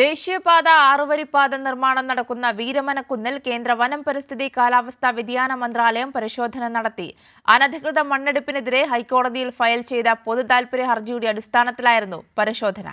ദേശീയപാത ആറുവരിപ്പാത നിർമ്മാണം നടക്കുന്ന വീരമനക്കുന്നിൽ കേന്ദ്ര വനം പരിസ്ഥിതി കാലാവസ്ഥാ വ്യതിയാന മന്ത്രാലയം പരിശോധന നടത്തി. അനധികൃത മണ്ണെടുപ്പിനെതിരെ ഹൈക്കോടതിയിൽ ഫയൽ ചെയ്ത പൊതു താൽപര്യ ഹർജിയുടെ അടിസ്ഥാനത്തിലായിരുന്നു പരിശോധന.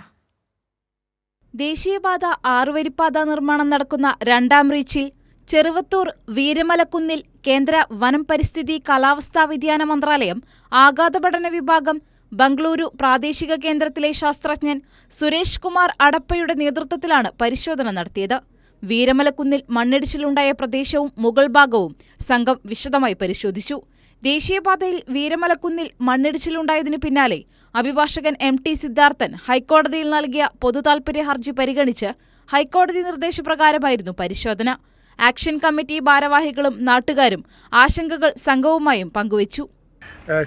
ദേശീയപാത ആറുവരിപ്പാത നിർമ്മാണം നടക്കുന്ന രണ്ടാം റീച്ചിൽ ചെറുവത്തൂർ വീരമലക്കുന്നിൽ കേന്ദ്ര വനം പരിസ്ഥിതി കാലാവസ്ഥാ വ്യതിയാന മന്ത്രാലയം ആഘാത പഠന വിഭാഗം ബംഗളൂരു പ്രാദേശിക കേന്ദ്രത്തിലെ ശാസ്ത്രജ്ഞൻ സുരേഷ് കുമാർ അടപ്പയുടെ നേതൃത്വത്തിലാണ് പരിശോധന നടത്തിയത്. വീരമലക്കുന്നിൽ മണ്ണിടിച്ചിലുണ്ടായ പ്രദേശവും മുകൾ ഭാഗവും സംഘം വിശദമായി പരിശോധിച്ചു. ദേശീയപാതയിൽ വീരമലക്കുന്നിൽ മണ്ണിടിച്ചിലുണ്ടായതിനു പിന്നാലെ അഭിഭാഷകൻ എം ടി സിദ്ധാർത്ഥൻ ഹൈക്കോടതിയിൽ നൽകിയ പൊതുതാൽപര്യ ഹർജി പരിഗണിച്ച് ഹൈക്കോടതി നിർദ്ദേശപ്രകാരമായിരുന്നു പരിശോധന. ആക്ഷൻ കമ്മിറ്റി ഭാരവാഹികളും നാട്ടുകാരും ആശങ്കകൾ സംഘവുമായും പങ്കുവച്ചു.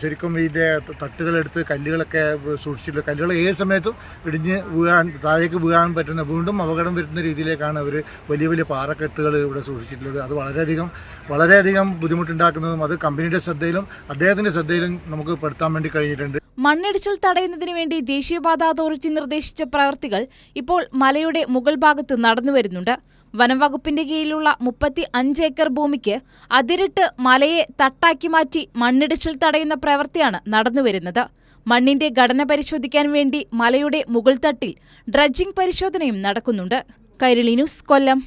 ശരിക്കും ഇതിന്റെ തട്ടുകളെടുത്ത് കല്ലുകളൊക്കെ സൂക്ഷിച്ചിട്ടുള്ള കല്ലുകൾ ഏത് സമയത്തും ഇടിഞ്ഞ് വീഴാൻ താഴേക്ക് വീഴാൻ പറ്റുന്ന വീണ്ടും അപകടം വരുന്ന രീതിയിലേക്കാണ് അവർ വലിയ വലിയ പാറക്കെട്ടുകൾ ഇവിടെ സൂക്ഷിച്ചിട്ടുള്ളത്. അത് വളരെയധികം വളരെയധികം ബുദ്ധിമുട്ടുണ്ടാക്കുന്നതും അത് കമ്പനിയുടെ ശ്രദ്ധയിലും അദ്ദേഹത്തിന്റെ ശ്രദ്ധയിലും നമുക്ക് പെടുത്താൻ വേണ്ടി കഴിഞ്ഞിട്ടുണ്ട്. മണ്ണിടിച്ചിൽ തടയുന്നതിനു വേണ്ടി ദേശീയപാത അതോറിറ്റി നിർദ്ദേശിച്ച പ്രവൃത്തികൾ ഇപ്പോൾ മലയുടെ മുകൾ ഭാഗത്ത് നടന്നുവരുന്നുണ്ട്. വനംവകുപ്പിന്റെ കീഴിലുള്ള മുപ്പത്തി അഞ്ച് ഏക്കർ ഭൂമിക്ക് അതിരിട്ട് മലയെ തട്ടാക്കി മാറ്റി മണ്ണിടിച്ചിൽ തടയുന്ന പ്രവൃത്തിയാണ് നടന്നുവരുന്നത്. മണ്ണിന്റെ ഘടന പരിശോധിക്കാൻ വേണ്ടി മലയുടെ മുകൾ തട്ടിൽ ഡ്രഡ്ജിംഗ് പരിശോധനയും നടക്കുന്നുണ്ട്. കൈരളി ന്യൂസ് കൊല്ലം.